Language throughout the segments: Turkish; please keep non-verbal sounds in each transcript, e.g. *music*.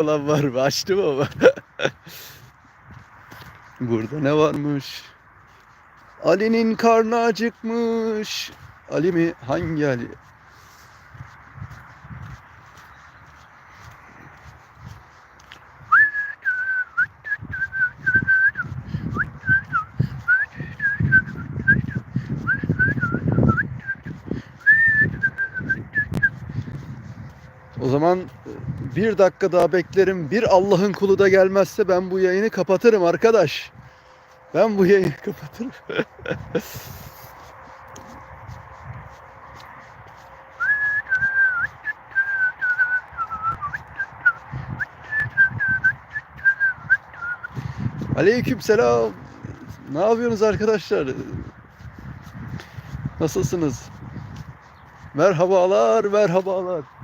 olan var mı? Açtım ama. *laughs* Burada ne varmış? Ali'nin karnı acıkmış. Ali mi? Hangi Ali? O zaman bir dakika daha beklerim. Bir Allah'ın kulu da gelmezse ben bu yayını kapatırım arkadaş. Ben bu yayını *laughs* kapatırım. Aleyküm selam. Ne yapıyorsunuz arkadaşlar? Nasılsınız? Merhabalar, merhabalar.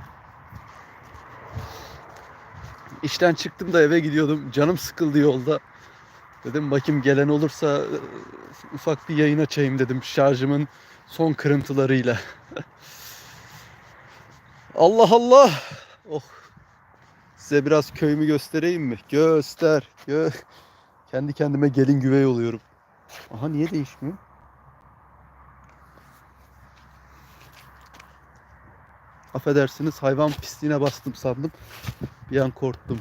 İşten çıktım da eve gidiyordum. Canım sıkıldı yolda. Dedim bakayım gelen olursa e, ufak bir yayın açayım dedim şarjımın son kırıntılarıyla. *laughs* Allah Allah. Oh. Size biraz köyümü göstereyim mi? Göster. Gö *laughs* Kendi kendime gelin güvey oluyorum. Aha niye değişmiyor? Affedersiniz hayvan pisliğine bastım sandım. Bir an korktum.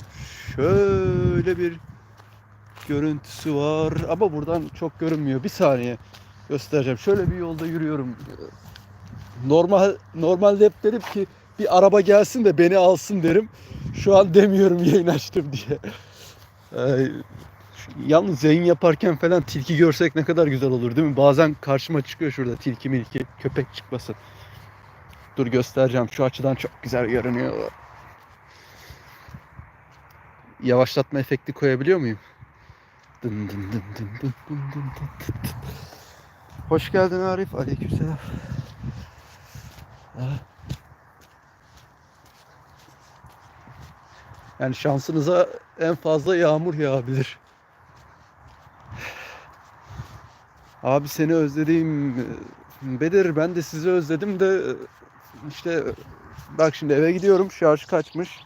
Şöyle bir görüntüsü var ama buradan çok görünmüyor. Bir saniye göstereceğim. Şöyle bir yolda yürüyorum. Normal normalde hep derim ki bir araba gelsin de beni alsın derim. Şu an demiyorum yayın açtım diye. Ee, yalnız yayın yaparken falan tilki görsek ne kadar güzel olur değil mi? Bazen karşıma çıkıyor şurada tilki milki köpek çıkmasın. Dur göstereceğim. Şu açıdan çok güzel görünüyor. Yavaşlatma efekti koyabiliyor muyum? Dın dın dın dın dın dın dın dın dın. Hoş geldin Arif. Aleykümselam. Yani şansınıza en fazla yağmur yağabilir. Abi seni özledim. Bedir ben de sizi özledim de işte bak şimdi eve gidiyorum. Şarj kaçmış?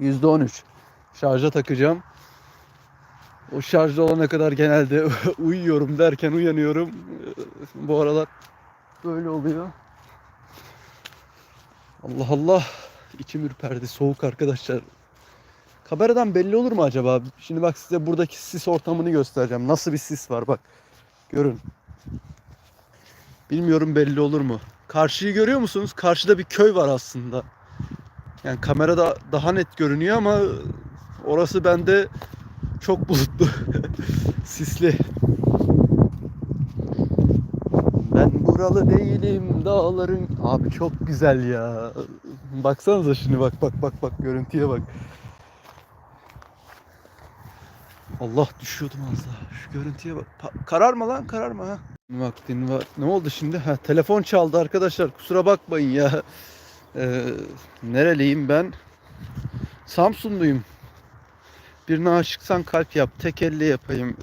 %13. Şarja takacağım. O şarjda olana kadar genelde *laughs* uyuyorum derken uyanıyorum. Bu aralar böyle oluyor. Allah Allah. İçim ürperdi. Soğuk arkadaşlar. Kameradan belli olur mu acaba? Şimdi bak size buradaki sis ortamını göstereceğim. Nasıl bir sis var bak. Görün. Bilmiyorum belli olur mu? Karşıyı görüyor musunuz? Karşıda bir köy var aslında. Yani kamerada daha net görünüyor ama orası bende çok bulutlu. *laughs* Sisli. Ben buralı değilim dağların. Abi çok güzel ya. Baksanıza şimdi bak bak bak bak görüntüye bak. Allah düşüyordum az daha. Şu görüntüye bak. Pa- kararma lan kararma ha. Vaktin var. Ne oldu şimdi? Ha, telefon çaldı arkadaşlar. Kusura bakmayın ya. Ee, nereliyim ben? Samsunluyum. Birine aşıksan kalp yap. Tek elle yapayım.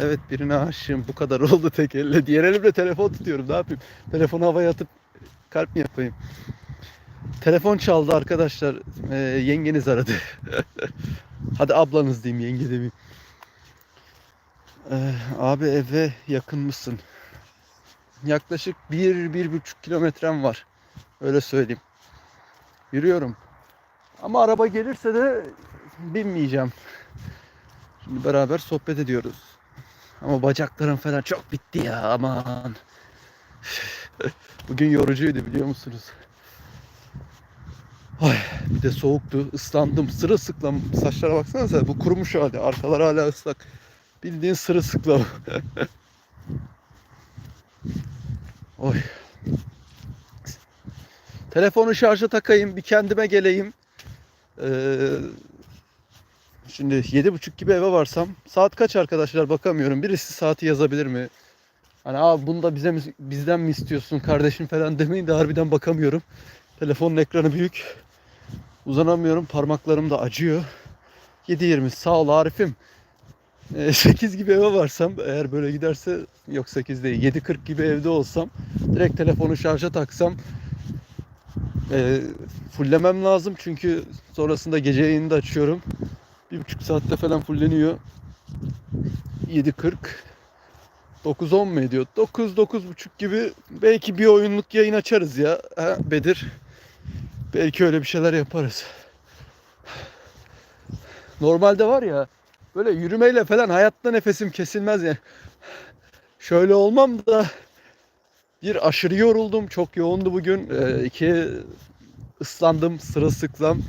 Evet birine aşığım. Bu kadar oldu tek elle. Diğer elimle telefon tutuyorum. Ne yapayım? Telefonu havaya atıp kalp mi yapayım? Telefon çaldı arkadaşlar. Ee, yengeniz aradı. *laughs* Hadi ablanız diyeyim yenge demeyeyim. Ee, abi eve yakın mısın? Yaklaşık bir, bir buçuk kilometrem var. Öyle söyleyeyim. Yürüyorum. Ama araba gelirse de binmeyeceğim. Şimdi beraber sohbet ediyoruz. Ama bacaklarım falan çok bitti ya aman. *laughs* Bugün yorucuydu biliyor musunuz? Ay, bir de soğuktu. ıslandım. Sırılsıklam. Saçlara baksanıza. Bu kurumuş hali. Arkalar hala ıslak. Bildiğin sırılsıklam. *laughs* Oy. Telefonu şarja takayım. Bir kendime geleyim. Ee, şimdi yedi buçuk gibi eve varsam. Saat kaç arkadaşlar bakamıyorum. Birisi saati yazabilir mi? Hani abi bunu da bize bizden mi istiyorsun kardeşim falan demeyin de harbiden bakamıyorum. Telefonun ekranı büyük. Uzanamıyorum. Parmaklarım da acıyor. 7.20 sağ ol Arif'im. Ee, *laughs* 8 gibi eve varsam eğer böyle giderse yok 8 değil 7.40 gibi evde olsam direkt telefonu şarja taksam E, fullemem lazım çünkü sonrasında gece yayını da açıyorum. Bir buçuk saatte falan fulleniyor. 7.40 9-10 mu ediyor? 9-9.30 gibi belki bir oyunluk yayın açarız ya. Ha, Bedir. Belki öyle bir şeyler yaparız. Normalde var ya böyle yürümeyle falan hayatta nefesim kesilmez yani. Şöyle olmam da bir aşırı yoruldum. Çok yoğundu bugün. Ee, iki ıslandım sırılsıklam.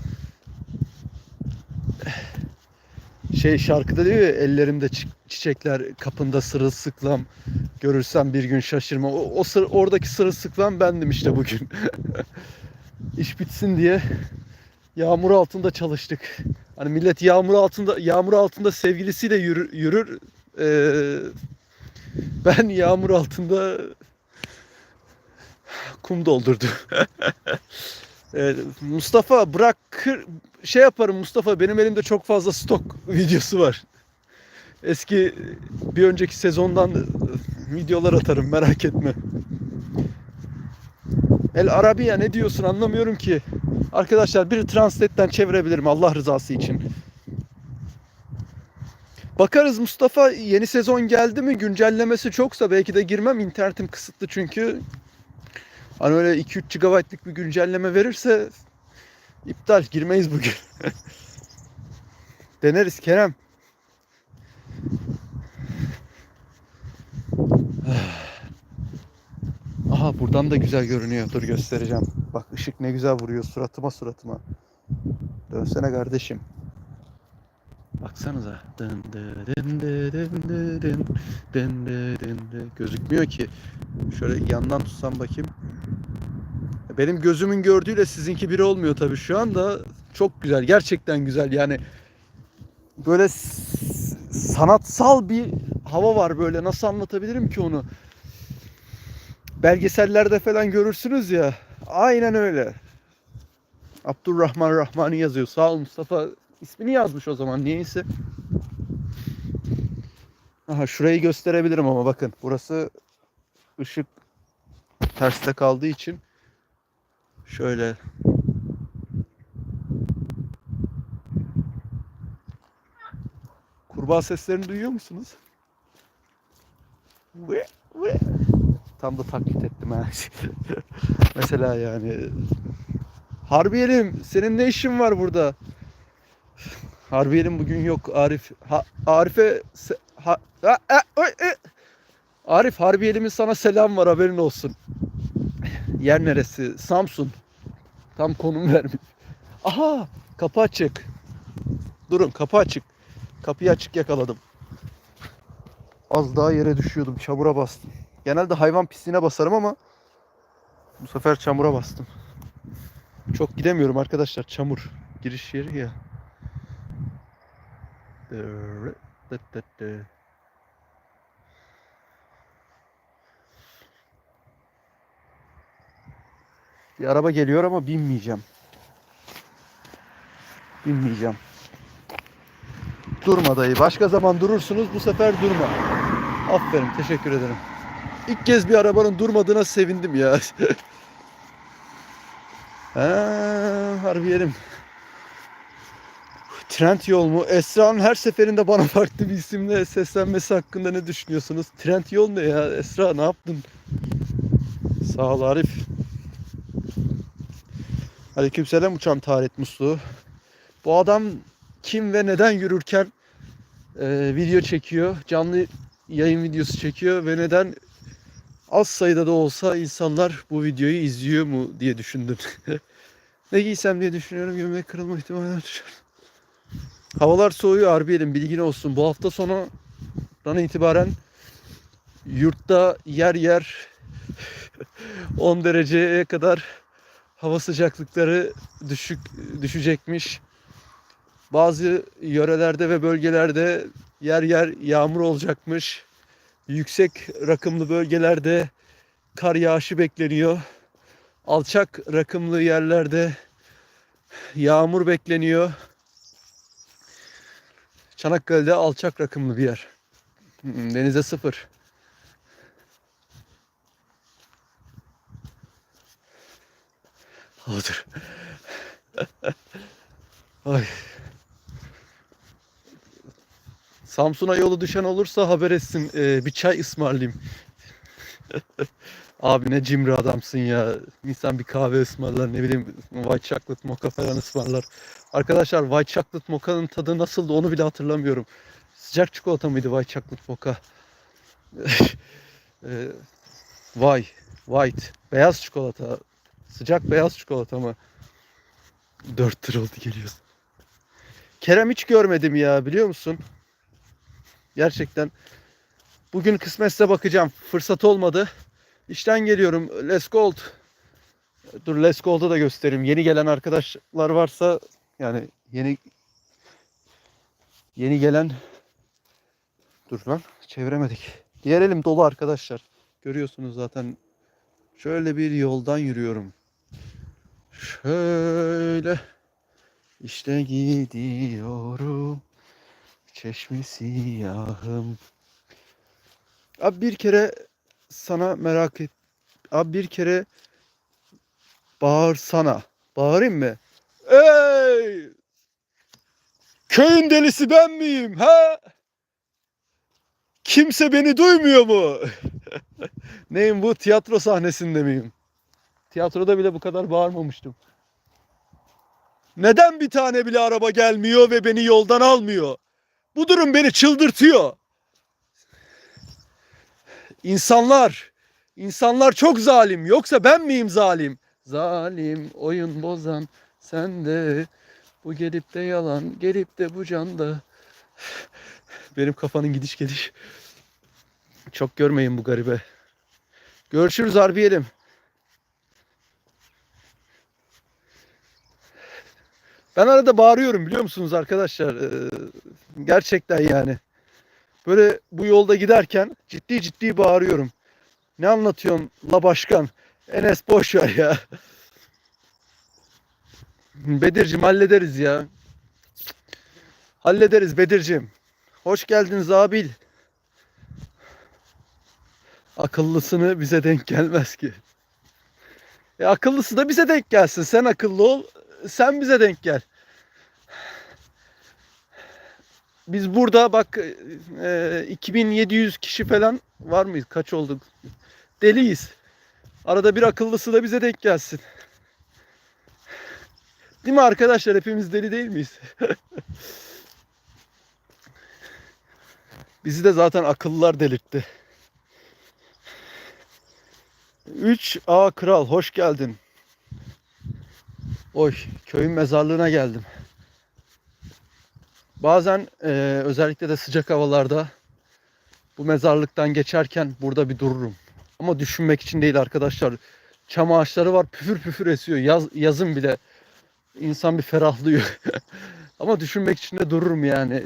Şey şarkıda diyor ya ellerimde çi- çiçekler kapında sırılsıklam görürsem bir gün şaşırma. O, o sır, oradaki sırılsıklam bendim işte bugün. *laughs* İş bitsin diye yağmur altında çalıştık. Hani millet yağmur altında yağmur altında sevgilisiyle yürür, yürür. Ee, ben yağmur altında kum doldurdum. *laughs* Ee, Mustafa bırak kır- şey yaparım Mustafa benim elimde çok fazla stok videosu var. Eski bir önceki sezondan videolar atarım merak etme. El Arabiya ne diyorsun anlamıyorum ki. Arkadaşlar bir translate'den çevirebilirim Allah rızası için. Bakarız Mustafa yeni sezon geldi mi güncellemesi çoksa belki de girmem internetim kısıtlı çünkü. Hani öyle 2-3 GB'lık bir güncelleme verirse iptal girmeyiz bugün. *laughs* Deneriz Kerem. *sighs* Aha buradan da güzel görünüyor. Dur göstereceğim. Bak ışık ne güzel vuruyor suratıma suratıma. Dönsene kardeşim. Baksanıza. Dın dı dın dı dın dı dın, dın dı dın dı. Gözükmüyor ki. Şöyle yandan tutsam bakayım. Benim gözümün gördüğüyle sizinki biri olmuyor tabii şu anda. Çok güzel. Gerçekten güzel. Yani böyle sanatsal bir hava var böyle. Nasıl anlatabilirim ki onu? Belgesellerde falan görürsünüz ya. Aynen öyle. Abdurrahman Rahmani yazıyor. Sağ ol Mustafa. ismini yazmış o zaman niyeyse. Aha şurayı gösterebilirim ama bakın. Burası ışık terste kaldığı için şöyle Kurbağa seslerini duyuyor musunuz? Ve, ve. Tam da taklit ettim ha. *laughs* Mesela yani Harbiyelim senin ne işin var burada? Harbiyelim bugün yok Arif. Ha, Arif'e ha, ha, ha, oy, e. Arif Harbiyelim'in sana selam var haberin olsun. Yer neresi? Samsun. Tam konum vermiş. Aha kapı açık. Durun kapı açık. Kapıyı açık yakaladım. Az daha yere düşüyordum. Çamura bastım. Genelde hayvan pisliğine basarım ama bu sefer çamura bastım. Çok gidemiyorum arkadaşlar. Çamur. Giriş yeri ya. Bir araba geliyor ama binmeyeceğim. Binmeyeceğim. Durma dayı. Başka zaman durursunuz. Bu sefer durma. Aferin. Teşekkür ederim. İlk kez bir arabanın durmadığına sevindim ya. *laughs* ha, harbi yerim. Trend yol mu? Esra'nın her seferinde bana farklı bir isimle seslenmesi hakkında ne düşünüyorsunuz? Trend yol ne ya? Esra ne yaptın? Sağ ol Arif. Aleykümselam uçan taharet musluğu. Bu adam kim ve neden yürürken e, video çekiyor? Canlı yayın videosu çekiyor ve neden az sayıda da olsa insanlar bu videoyu izliyor mu diye düşündüm. *laughs* ne giysem diye düşünüyorum. Gömlek kırılma ihtimali var. Havalar soğuyor Harbiye'nin bilgin olsun. Bu hafta sonundan itibaren yurtta yer yer *laughs* 10 dereceye kadar hava sıcaklıkları düşük düşecekmiş. Bazı yörelerde ve bölgelerde yer yer yağmur olacakmış. Yüksek rakımlı bölgelerde kar yağışı bekleniyor. Alçak rakımlı yerlerde yağmur bekleniyor. Çanakkale'de alçak rakımlı bir yer. Hmm, Denize sıfır. Budur. *laughs* Ay. Samsun'a yolu düşen olursa haber etsin. Ee, bir çay ısmarlayayım. *laughs* Abi ne cimri adamsın ya. İnsan bir kahve ısmarlar ne bileyim white chocolate mocha falan ısmarlar. Arkadaşlar white chocolate mocha'nın tadı nasıldı onu bile hatırlamıyorum. Sıcak çikolata mıydı white chocolate mocha? Ee, *laughs* Vay, white, beyaz çikolata. Sıcak beyaz çikolata mı? 4 lira oldu geliyorsun. Kerem hiç görmedim ya biliyor musun? Gerçekten. Bugün kısmetse bakacağım. Fırsat olmadı. İşten geliyorum. Let's Gold. Dur Let's Gold'u da göstereyim. Yeni gelen arkadaşlar varsa yani yeni yeni gelen dur lan çeviremedik. Diğer elim dolu arkadaşlar. Görüyorsunuz zaten. Şöyle bir yoldan yürüyorum. Şöyle işte gidiyorum. Çeşme siyahım. Abi bir kere sana merak et. Abi bir kere bağırsana. Bağırayım mı? Ey! Köyün delisi ben miyim? Ha? Kimse beni duymuyor mu? *laughs* Neyim bu? Tiyatro sahnesinde miyim? Tiyatroda bile bu kadar bağırmamıştım. Neden bir tane bile araba gelmiyor ve beni yoldan almıyor? Bu durum beni çıldırtıyor. İnsanlar, insanlar çok zalim. Yoksa ben miyim zalim? Zalim, oyun bozan sen de. Bu gelip de yalan, gelip de bu canda. Benim kafanın gidiş geliş. Çok görmeyin bu garibe. Görüşürüz harbiyelim. Ben arada bağırıyorum biliyor musunuz arkadaşlar? Ee, gerçekten yani. Böyle bu yolda giderken ciddi ciddi bağırıyorum. Ne anlatıyorsun la başkan? Enes boş ver ya. Bedir'cim hallederiz ya. Hallederiz Bedir'cim. Hoş geldiniz abil. Akıllısını bize denk gelmez ki. E akıllısı da bize denk gelsin. Sen akıllı ol, sen bize denk gel. Biz burada bak e, 2700 kişi falan var mıyız? Kaç olduk? Deliyiz. Arada bir akıllısı da bize denk gelsin. Değil mi arkadaşlar? Hepimiz deli değil miyiz? *laughs* Bizi de zaten akıllılar delirtti. 3A Kral hoş geldin. Oy köyün mezarlığına geldim. Bazen e, özellikle de sıcak havalarda bu mezarlıktan geçerken burada bir dururum. Ama düşünmek için değil arkadaşlar. Çam ağaçları var püfür püfür esiyor. Yaz, yazın bile insan bir ferahlıyor. *laughs* Ama düşünmek için de dururum yani.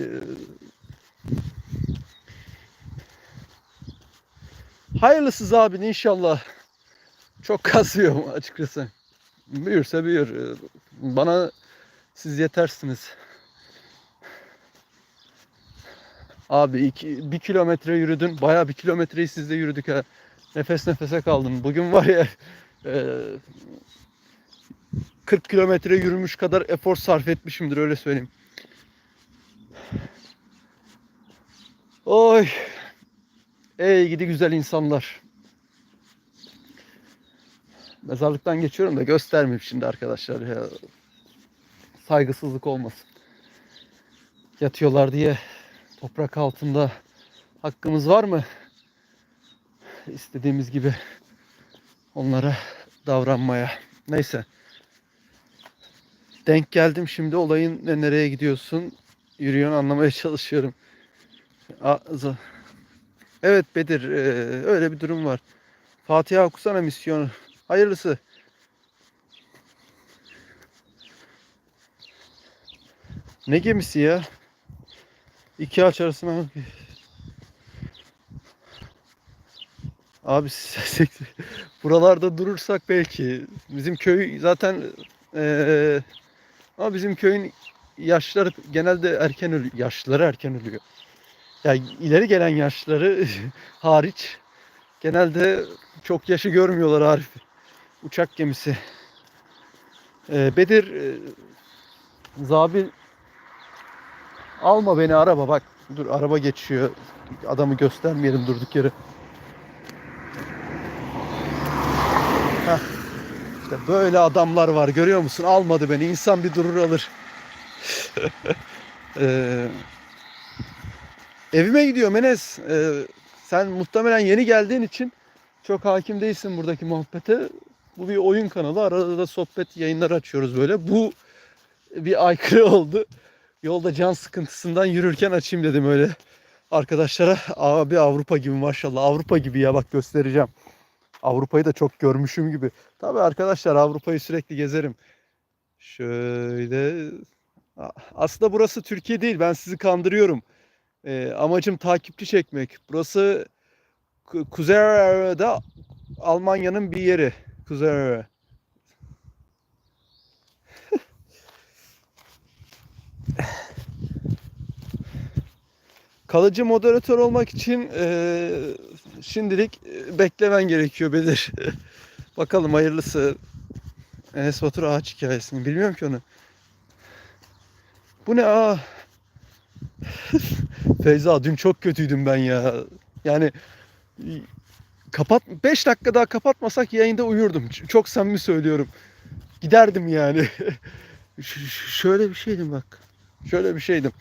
Hayırlısız abin inşallah. Çok kasıyor açıkçası. Büyürse büyür. Bana siz yetersiniz. Abi iki, bir kilometre yürüdün. Bayağı bir kilometreyi sizde yürüdük ha. Nefes nefese kaldım. Bugün var ya e, 40 kilometre yürümüş kadar efor sarf etmişimdir öyle söyleyeyim. Oy. Ey gidi güzel insanlar. Mezarlıktan geçiyorum da göstermeyeyim şimdi arkadaşlar ya. Saygısızlık olmasın. Yatıyorlar diye toprak altında hakkımız var mı? İstediğimiz gibi onlara davranmaya. Neyse. Denk geldim şimdi olayın ne nereye gidiyorsun? Yürüyorsun anlamaya *laughs* çalışıyorum. Evet Bedir e, öyle bir durum var. Fatiha okusana misyonu. Hayırlısı. Ne gemisi ya? İki ağaç arasına. Abi buralarda durursak belki. Bizim köy zaten eee ama bizim köyün yaşları genelde erken ölüyor. Yaşlıları erken ölüyor. Yani ileri gelen yaşları *laughs* hariç genelde çok yaşı görmüyorlar Arif. Uçak gemisi. Ee, Bedir e, Zabil alma beni araba bak. Dur araba geçiyor. Adamı göstermeyelim durduk yere. Heh. İşte böyle adamlar var görüyor musun? Almadı beni. İnsan bir durur alır. *laughs* Ee, evime gidiyorum Enes. Ee, sen muhtemelen yeni geldiğin için çok hakim değilsin buradaki muhabbete. Bu bir oyun kanalı. Arada da sohbet yayınları açıyoruz böyle. Bu bir aykırı oldu. Yolda can sıkıntısından yürürken açayım dedim öyle. Arkadaşlara abi Avrupa gibi maşallah. Avrupa gibi ya bak göstereceğim. Avrupa'yı da çok görmüşüm gibi. Tabii arkadaşlar Avrupa'yı sürekli gezerim. Şöyle. Aslında burası Türkiye değil. Ben sizi kandırıyorum. Ee, amacım takipçi çekmek. Burası Ku- Kuzey Almanya'nın bir yeri. Kuzey Avrupa. *laughs* Kalıcı moderatör olmak için eee, şimdilik e, beklemen gerekiyor Bedir. *laughs* Bakalım hayırlısı. Enes Batur ağaç hikayesini bilmiyorum ki onu. Bu ne aa? *laughs* Feyza dün çok kötüydüm ben ya. Yani kapat 5 dakika daha kapatmasak yayında uyurdum. Çok samimi söylüyorum. Giderdim yani. *laughs* Ş- şöyle bir şeydim bak. Şöyle bir şeydim.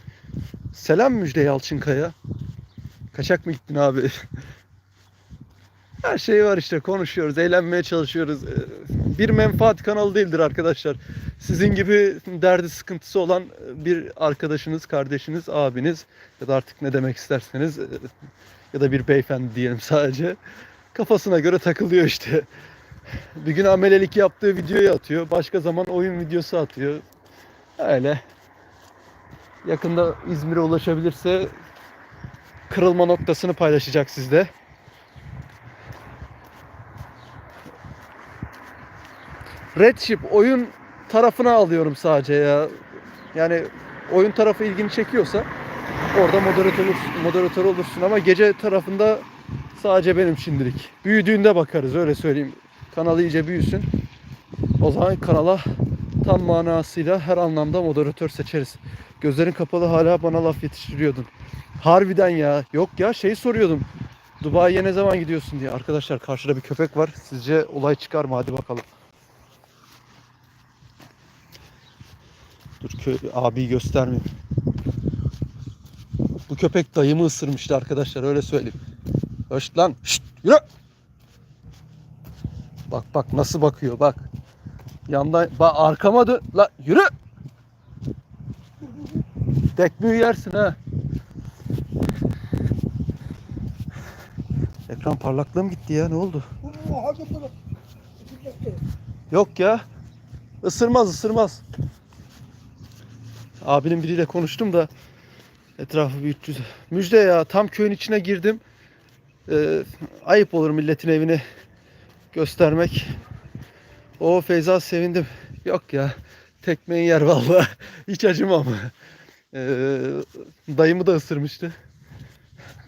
Selam Müjde Yalçınkaya. Kaçak mı gittin abi? Her şey var işte konuşuyoruz, eğlenmeye çalışıyoruz. Ee, Bir menfaat kanalı değildir arkadaşlar. Sizin gibi derdi sıkıntısı olan bir arkadaşınız, kardeşiniz, abiniz ya da artık ne demek isterseniz e, ya da bir beyefendi diyelim sadece kafasına göre takılıyor işte. Bir gün amelelik yaptığı videoyu atıyor. Başka zaman oyun videosu atıyor. Öyle. Yakında İzmir'e ulaşabilirse kırılma noktasını paylaşacak sizde. Red Ship oyun tarafına alıyorum sadece ya. Yani oyun tarafı ilgini çekiyorsa orada moderatör olursun, moderatör olursun ama gece tarafında sadece benim şimdilik. Büyüdüğünde bakarız öyle söyleyeyim. Kanal iyice büyüsün. O zaman kanala tam manasıyla her anlamda moderatör seçeriz. Gözlerin kapalı hala bana laf yetiştiriyordun. Harbiden ya. Yok ya şey soruyordum. Dubai'ye ne zaman gidiyorsun diye. Arkadaşlar karşıda bir köpek var. Sizce olay çıkar mı? Hadi bakalım. Dur abiyi göstermeyeyim. Bu köpek dayımı ısırmıştı arkadaşlar öyle söyleyeyim. Hoş lan. Şşt, yürü. Bak bak nasıl bakıyor bak. Yandan bak arkama dön. La yürü. Tekmeyi yersin ha. Ekran parlaklığım gitti ya ne oldu? Yok ya. Isırmaz ısırmaz. Abinin biriyle konuştum da etrafı bir 300. Müjde ya tam köyün içine girdim. Ee, ayıp olur milletin evini göstermek. O Feyza sevindim. Yok ya tekmeyi yer vallahi. *laughs* Hiç acımam. Ee, dayımı da ısırmıştı.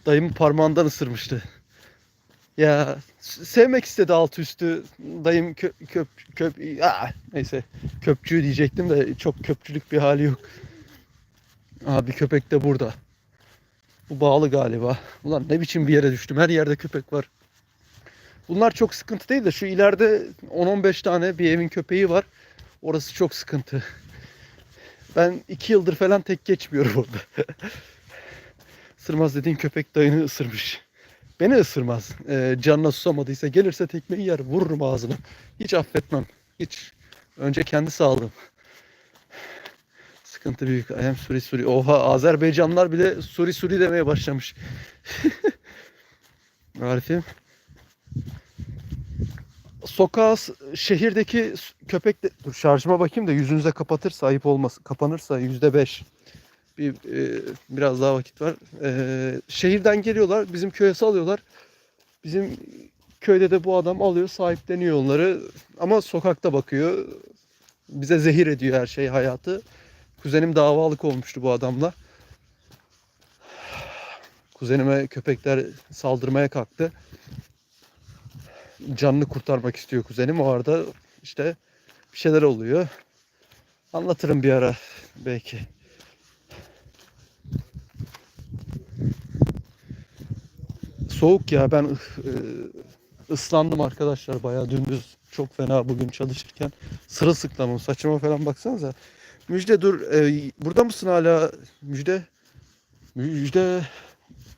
Dayımı parmağından ısırmıştı. Ya sevmek istedi altı üstü. Dayım kö, köp, köp, Aa, neyse köpçü diyecektim de çok köpçülük bir hali yok. Abi köpek de burada. Bu bağlı galiba. Ulan ne biçim bir yere düştüm. Her yerde köpek var. Bunlar çok sıkıntı değil de şu ileride 10-15 tane bir evin köpeği var. Orası çok sıkıntı. Ben 2 yıldır falan tek geçmiyorum orada. *laughs* Isırmaz dediğin köpek dayını ısırmış. Beni ısırmaz. Ee, canına susamadıysa gelirse tekmeyi yer. Vururum ağzına. Hiç affetmem. Hiç. Önce kendi sağlığım. Sıkıntı büyük. Am Suri Suri. Oha Azerbaycanlılar bile Suri Suri demeye başlamış. *laughs* Arif'im. Sokağa, şehirdeki köpek de... Dur şarjıma bakayım da yüzünüze kapatırsa ayıp olmaz. Kapanırsa yüzde beş. Bir, e, biraz daha vakit var. E, şehirden geliyorlar. Bizim köye salıyorlar. Bizim köyde de bu adam alıyor sahipleniyor onları. Ama sokakta bakıyor. Bize zehir ediyor her şey hayatı. Kuzenim davalık olmuştu bu adamla. Kuzenime köpekler saldırmaya kalktı. Canını kurtarmak istiyor kuzenim. O arada işte bir şeyler oluyor. Anlatırım bir ara belki. Soğuk ya ben ıı, ıslandım arkadaşlar bayağı gündüz çok fena bugün çalışırken sırılsıklamım saçıma falan baksanıza. Müjde dur e, burada mısın hala Müjde? Müjde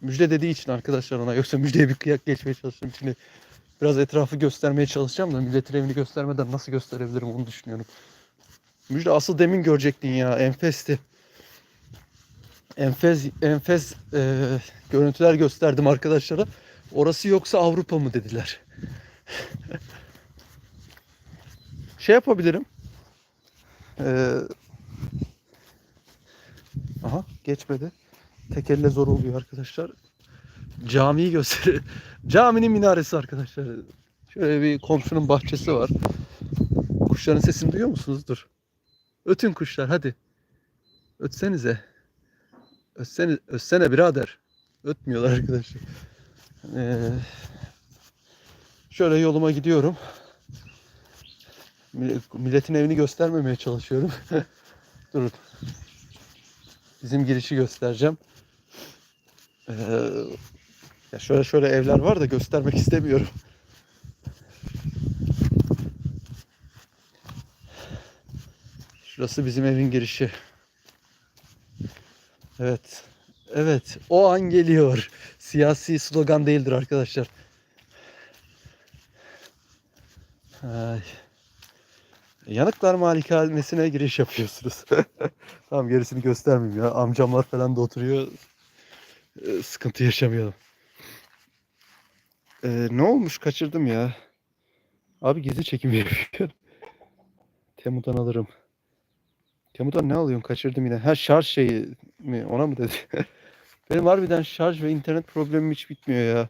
Müjde dediği için arkadaşlar ona yoksa müjdeye bir kıyak geçmeye çalıştım şimdi biraz etrafı göstermeye çalışacağım da milletin evini göstermeden nasıl gösterebilirim onu düşünüyorum. Müjde asıl demin görecektin ya enfesti. Enfes enfes e, görüntüler gösterdim arkadaşlara. Orası yoksa Avrupa mı dediler. *laughs* şey yapabilirim. Ee, aha geçmedi. Tek elle zor oluyor arkadaşlar. Camiyi göster. Caminin minaresi arkadaşlar. Şöyle bir komşunun bahçesi var. Kuşların sesini duyuyor musunuz? Dur. Ötün kuşlar hadi. Ötsenize. Ötsene, ötsene birader. Ötmüyorlar arkadaşlar. Ee, şöyle yoluma gidiyorum. Mille- Milletin evini göstermemeye çalışıyorum. *laughs* Durun. Bizim girişi göstereceğim. Ee, ya şöyle şöyle evler var da göstermek istemiyorum. Şurası bizim evin girişi. Evet. Evet. O an geliyor. Siyasi slogan değildir arkadaşlar. Ay. Yanıklar Malikanesi'ne giriş yapıyorsunuz. *laughs* tamam gerisini göstermeyeyim ya. Amcamlar falan da oturuyor. Ee, sıkıntı yaşamayalım. Ee, ne olmuş kaçırdım ya. Abi gizli çekim *laughs* yapıyor. Temu'dan alırım. Temu'dan ne alıyorsun? Kaçırdım yine. Ha şarj şeyi mi? Ona mı dedi? *laughs* Benim harbiden şarj ve internet problemim hiç bitmiyor ya.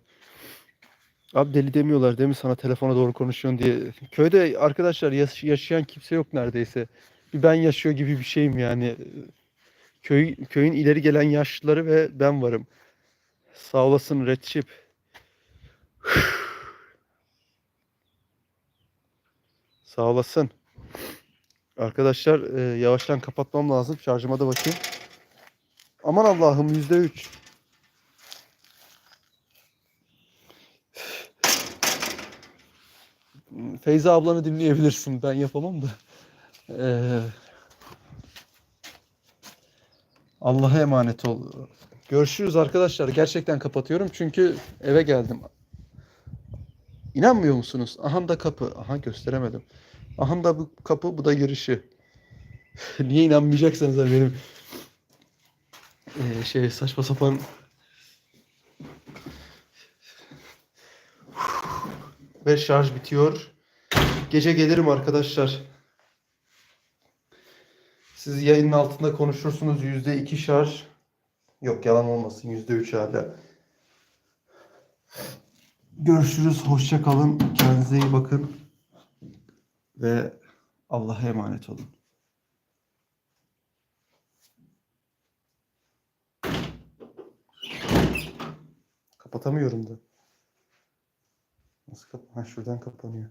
Abi deli demiyorlar değil mi sana telefona doğru konuşuyorsun diye. Köyde arkadaşlar yaş- yaşayan kimse yok neredeyse. Bir ben yaşıyor gibi bir şeyim yani. Köy, köyün ileri gelen yaşlıları ve ben varım. Sağ olasın Red Chip. *sighs* Sağ olasın. Arkadaşlar e, yavaştan kapatmam lazım. Şarjıma da bakayım. Aman Allah'ım %3. Feyza ablanı dinleyebilirsin. Ben yapamam da. Ee, Allah'a emanet ol. Görüşürüz arkadaşlar. Gerçekten kapatıyorum çünkü eve geldim. İnanmıyor musunuz? Aha da kapı. Aha gösteremedim. Aha da bu kapı, bu da girişi. *laughs* Niye inanmayacaksınız benim ee, şey saçma sapan ve şarj bitiyor. Gece gelirim arkadaşlar. Siz yayının altında konuşursunuz yüzde iki şarj. Yok yalan olmasın yüzde üç hala. Görüşürüz. Hoşça kalın. Kendinize iyi bakın. Ve Allah'a emanet olun. Kapatamıyorum da. Nasıl kap? Ha şuradan kapanıyor.